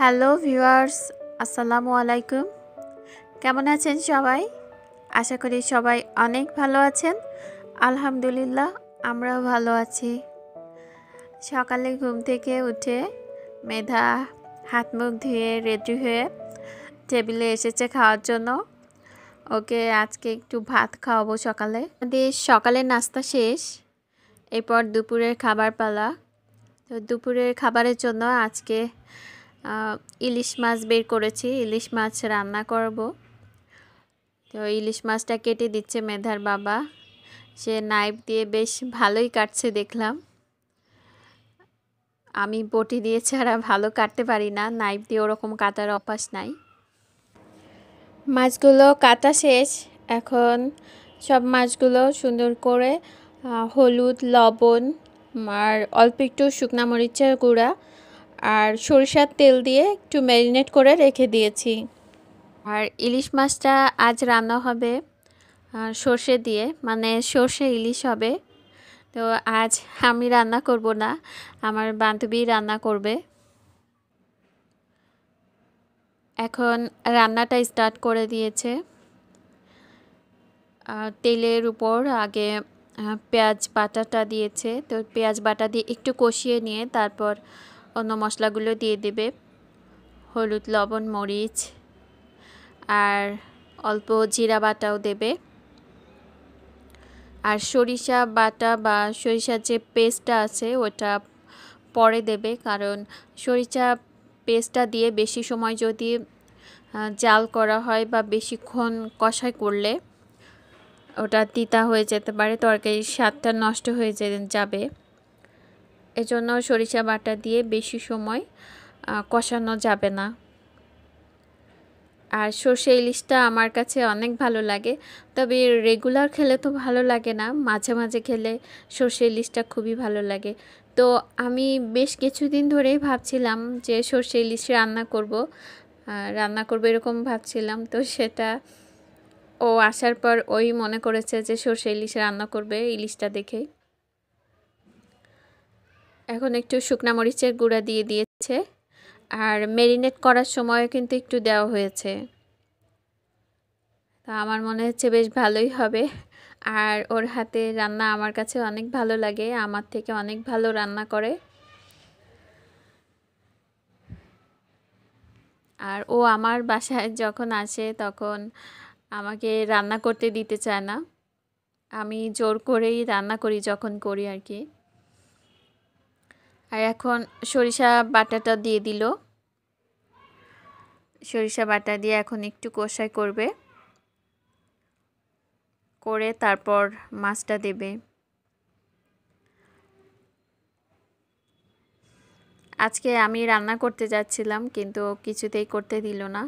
Hello viewers, আসসালামু আলাইকুম। কেমন আছেন সবাই? আশা করি সবাই অনেক ভালো আছেন। আলহামদুলিল্লাহ, আমরাও ভালো আছি। সকালে ঘুম থেকে উঠে মেধা, হাত মুখ ধুয়ে রেডি হয়ে টেবিলে এসেছে খাওয়ার জন্য। ওকে আজকে একটু ভাত খাওয়াবো সকালে। আমাদের সকালের নাস্তা শেষ, এরপর দুপুরের খাবার পালা। তো দুপুরের খাবারের জন্য আজকে ইলিশ মাছ বের করেছি, ইলিশ মাছ রান্না করব। তো ইলিশ মাছটা কেটে দিচ্ছে মেধার বাবা। সে নাইফ দিয়ে বেশ ভালোই কাটছে দেখলাম। আমি বটি দিয়ে ছাড়া ভালো কাটতে পারি না, নাইফ দিয়ে ওরকম কাটার অভ্যাস নাই। মাছগুলো কাটা শেষ। এখন সব মাছগুলো সুন্দর করে হলুদ, লবণ, আর অল্প একটু শুকনা মরিচের গুঁড়া আর সরিষার তেল দিয়ে একটু ম্যারিনেট করে রেখে দিয়েছি। আর ইলিশ মাছটা আজ রান্না হবে সর্ষে দিয়ে মানে সর্ষে ইলিশ হবে। তো আজ আমি রান্না করব না, আমার বান্ধবী রান্না করবে। এখন রান্নাটা স্টার্ট করে দিয়েছে। তেলের উপর আগে পেঁয়াজ বাটাটা দিয়েছে। তো পেঁয়াজ বাটা দিয়ে একটু কষিয়ে নিয়ে তারপর অন্য মশলাগুলো দিয়ে দেবে। হলুদ, লবণ, মরিচ আর অল্প জিরা বাটাও দেবে। আর সরিষা বাটা বা সরিষার যে পেস্টটা আছে ওটা পরে দেবে কারণ সরিষা পেস্টটা দিয়ে বেশি সময় যদি জাল করা হয় বা বেশিক্ষণ কষাই করলে ওটা তিতা হয়ে যেতে পারে, তরকারির স্বাদটা নষ্ট হয়ে যাবে। এজন্য সরিষা বাটা দিয়ে বেশি সময় কষানো যাবে না। আর সর্ষে ইলিশটা আমার কাছে অনেক ভালো লাগে, তবে রেগুলার খেলে তো ভালো লাগে না, মাঝে মাঝে খেলে সর্ষে ইলিশটা খুবই ভালো লাগে। তো আমি বেশ কিছুদিন ধরেই ভাবছিলাম যে সর্ষে ইলিশ রান্না করব রান্না করব এরকম ভাবছিলাম, তো সেটা ও আসার পর ওই মনে করেছে যে সর্ষে ইলিশ রান্না করবে ইলিশটা দেখেই এখন একটু শুকনা মরিচের গুঁড়া দিয়ে দিয়েছে আর মেরিনেট করার সময় কিন্তু একটু দেওয়া হয়েছে। তা আমার মনে হচ্ছে বেশ ভালোই হবে। আর ওর হাতে রান্না আমার কাছে অনেক ভালো লাগে, আমার থেকে অনেক ভালো রান্না করে। আর ও আমার বাসায় যখন আসে তখন আমাকে রান্না করতে দিতে চায় না। আমি জোর করেই রান্না করি, যখন করি আর কি। আর এখন সরিষা বাটাটা দিয়ে দিল। সরিষা বাটা দিয়ে এখন একটু কষাই করবে। করে তারপর মাছটা দেবে। আজকে আমি রান্না করতে যাচ্ছিলাম, কিন্তু কিছুতেই করতে দিল না।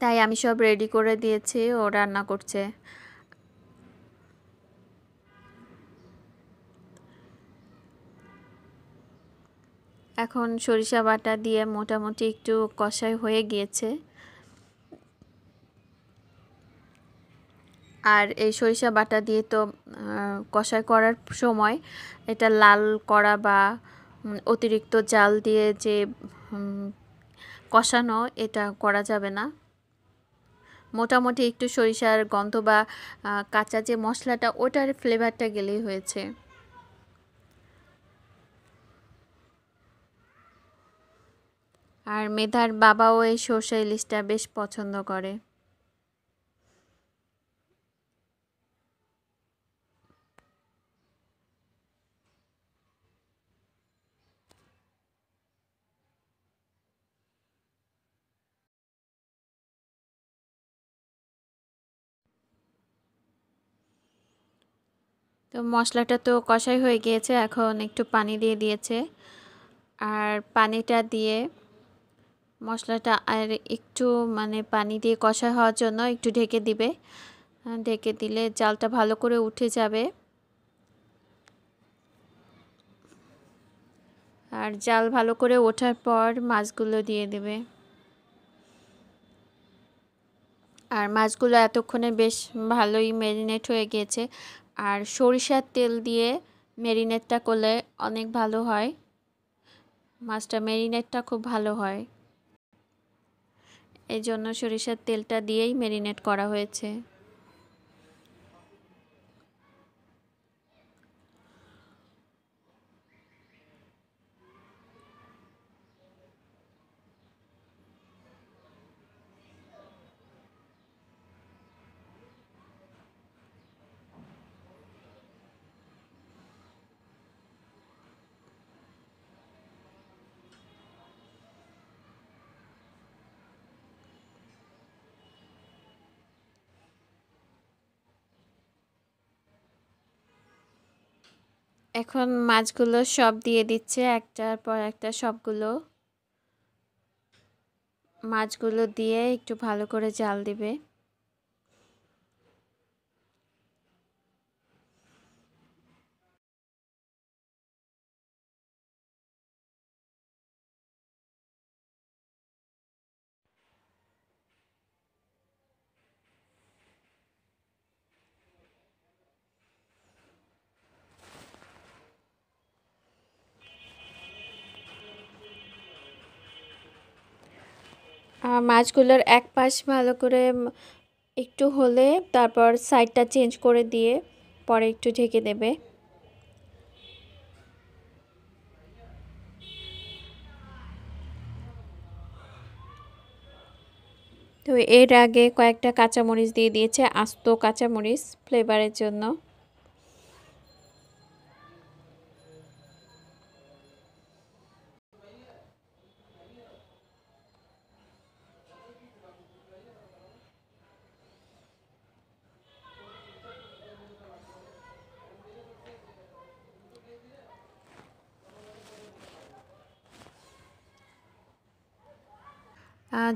তাই আমি সব রেডি করে দিয়েছি, ও রান্না করছে। এখন সরিষা বাটা দিয়ে মোটামুটি একটু কষাই হয়ে গিয়েছে। আর এই সরিষা বাটা দিয়ে তো কষাই করার সময় এটা লাল করা বা অতিরিক্ত জাল দিয়ে যে কষানো এটা করা যাবে না। মোটামুটি একটু সরিষার গন্ধ বা কাঁচা যে মশলাটা, ওটার ফ্লেভারটা গেলেই হয়েছে। আর মেধার বাবাও এই সর্ষে ইলিশটা বেশ পছন্দ করে। তো মশলাটা তো কষাই হয়ে গিয়েছে, এখন একটু পানি দিয়ে দিয়েছে। আর পানিটা দিয়ে মশলাটা আর একটু মানে পানি দিয়ে কষা হওয়ার জন্য একটু ঢেকে দিবে। ঢেকে দিলে জালটা ভালো করে উঠে যাবে। আর জাল ভালো করে ওঠার পর মাছগুলো দিয়ে দেবে। আর মাছগুলো এতক্ষণে বেশ ভালোই ম্যারিনেট হয়ে গিয়েছে আর সরিষার তেল দিয়ে ম্যারিনেটটা করলে অনেক ভালো হয়। মাছটা ম্যারিনেটটা খুব ভালো হয়। এই জন্য সরিষার তেলটা দিয়েই মেরিনেট করা হয়েছে। এখন মাছগুলো সব দিয়ে দিচ্ছে, একটার পর একটা সবগুলো মাছগুলো দিয়ে একটু ভালো করে জাল দিবে। মাছগুলোর এক পাশ ভালো করে একটু হলে তারপর সাইডটা চেঞ্জ করে দিয়ে পরে একটু ঢেকে দেবে। তো এর আগে কয়েকটা কাঁচামরিচ দিয়ে দিয়েছে, আস্ত কাঁচামরিচ ফ্লেভারের জন্য।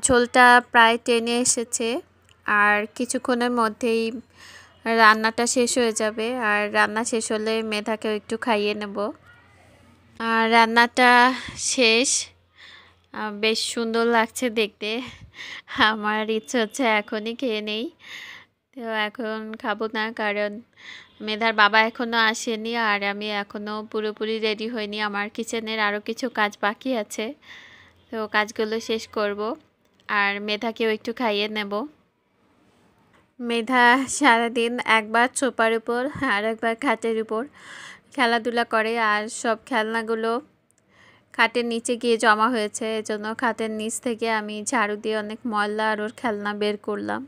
ঝোলটা প্রায় টেনে এসেছে আর কিছুক্ষণের মধ্যেই রান্নাটা শেষ হয়ে যাবে আর রান্না শেষ হলে মেধাকেও একটু খাইয়ে নেব। আর রান্নাটা শেষ। বেশ সুন্দর লাগছে দেখতে। আমার ইচ্ছে হচ্ছে এখনই খেয়ে নেই। তো এখন খাব না কারণ মেধার বাবা এখনও আসেনি আর আমি এখনও পুরোপুরি রেডি হইনি। আমার কিচেনের আরও কিছু কাজ বাকি আছে। তো কাজগুলো শেষ করব। আর মেধাকেও একটু খাইয়ে নেব। মেধা সারাদিন একবার চোপার উপর আর একবার খাটের উপর খেলাধুলা করে আর সব খেলনাগুলো খাটের নিচে গিয়ে জমা হয়েছে। এজন্য খাটের নিচ থেকে আমি ঝাড়ু দিয়ে অনেক ময়লা আর ওর খেলনা বের করলাম।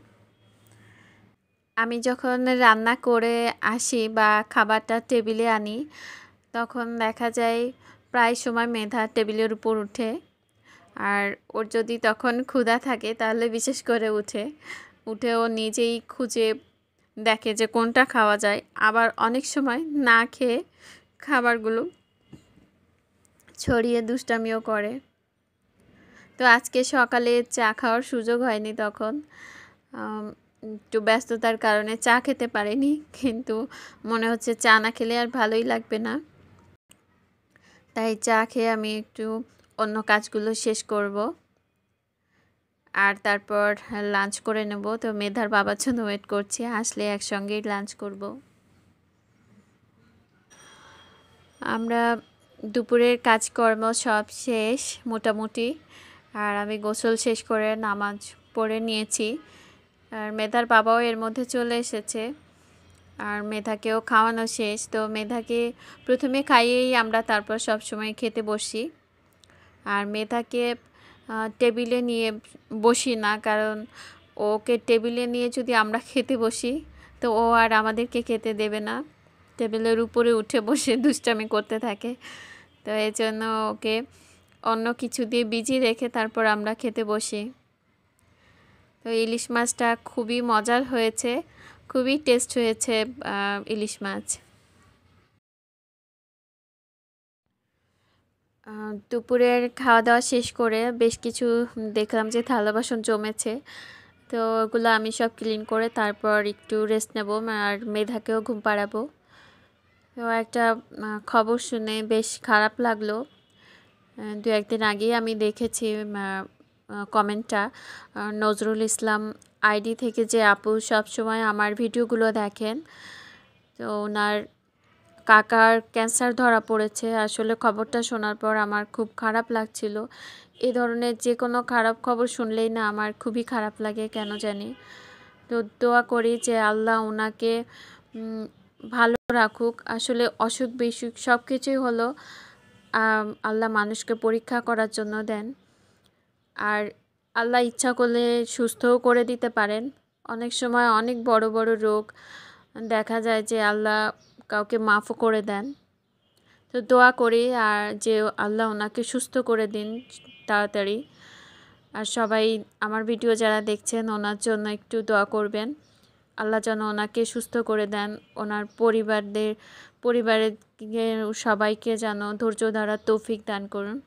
আমি যখন রান্না করে আসি বা খাবারটা টেবিলে আনি, তখন দেখা যায় প্রায় সময় মেধা টেবিলের উপর উঠে আর ওর যদি তখন ক্ষুধা থাকে, তাহলে বিশেষ করে উঠে। উঠে ও নিজেই খুঁজে দেখে যে কোনটা খাওয়া যায়। আবার অনেক সময় না খেয়ে খাবারগুলো ছড়িয়ে দুষ্টামিও করে। তো আজকে সকালে চা খাওয়ার সুযোগ হয়নি তখন। একটু ব্যস্ততার কারণে চা খেতে পারিনি, কিন্তু মনে হচ্ছে চা না খেলে আর ভালোই লাগবে না। তাই চা খেয়ে আমি একটু অন্য কাজগুলো শেষ করব। আর তারপর লাঞ্চ করে নেব। তো মেধার বাবার জন্য ওয়েট করছি। আসলে একসঙ্গেই লাঞ্চ করব। আমরা দুপুরের কাজকর্ম সব শেষ মোটামুটি। আর আমি গোসল শেষ করে নামাজ পড়ে নিয়েছি। আর মেধার বাবাও এর মধ্যে চলে এসেছে। আর মেধাকেও খাওয়ানো শেষ। তো মেধাকে প্রথমে খাইয়েই আমরা তারপর সব সময় খেতে বসি। আর মেধাকে টেবিলে নিয়ে বসি না, কারণ ওকে টেবিলে নিয়ে যদি আমরা খেতে বসি, তো ও আর আমাদেরকে খেতে দেবে না। টেবিলের উপরে উঠে বসে দুষ্টামি করতে থাকে। তো এই জন্য ওকে অন্য কিছু দিয়ে বিজি রেখে তারপর আমরা খেতে বসি। তো ইলিশ মাছটা খুবই মজার হয়েছে, খুবই টেস্ট হয়েছে ইলিশ মাছ। দুপুরের খাওয়া দাওয়া শেষ করে বেশ কিছু দেখলাম যে থালা বাসন জমেছে। তো ওগুলো আমি সব ক্লিন করে তারপর একটু রেস্ট নেব আর মেধাকেও ঘুম পাড়াবো। তো একটা খবর শুনে বেশ খারাপ লাগল। দু একদিন আগেই আমি দেখেছি কমেন্টটা। নজরুল ইসলাম আইডি থেকে যে আপু সব সময় আমার ভিডিওগুলো দেখেন, তো ওনার কাকার ক্যান্সার ধরা পড়েছে। আসলে খবরটা শোনার পর আমার খুব খারাপ লাগছিল। এ ধরনের যে কোনো খারাপ খবর শুনলেই না আমার খুবই খারাপ লাগে, কেন জানি। তো দোয়া করি যে আল্লাহ ওনাকে ভালো রাখুক। আসলে অসুখ বিসুখ সব কিছুই হলো আল্লাহ মানুষকে পরীক্ষা করার জন্য দেন। আর আল্লাহ ইচ্ছা করলে সুস্থও করে দিতে পারেন। অনেক সময় অনেক বড় বড় রোগ দেখা যায় যে আল্লাহ কাউকে মাফও করে দেন। তো দোয়া করি আর যে আল্লাহ ওনাকে সুস্থ করে দিন তাড়াতাড়ি। আর সবাই আমার ভিডিও যারা দেখছেন, ওনার জন্য একটু দোয়া করবেন। আল্লাহ যেন ওনাকে সুস্থ করে দেন, ওনার পরিবারদের পরিবারের সবাইকে যেন ধৈর্য ধরা তৌফিক দান করুন।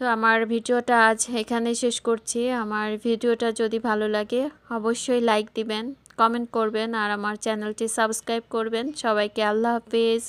তো আমার ভিডিওটা আজ এখানে শেষ করছি। আমার ভিডিওটা যদি ভালো লাগে, অবশ্যই লাইক দিবেন। কমেন্ট করবেন আর আমার চ্যানেলটি সাবস্ক্রাইব করবেন। সবাইকে আল্লাহ হাফিজ।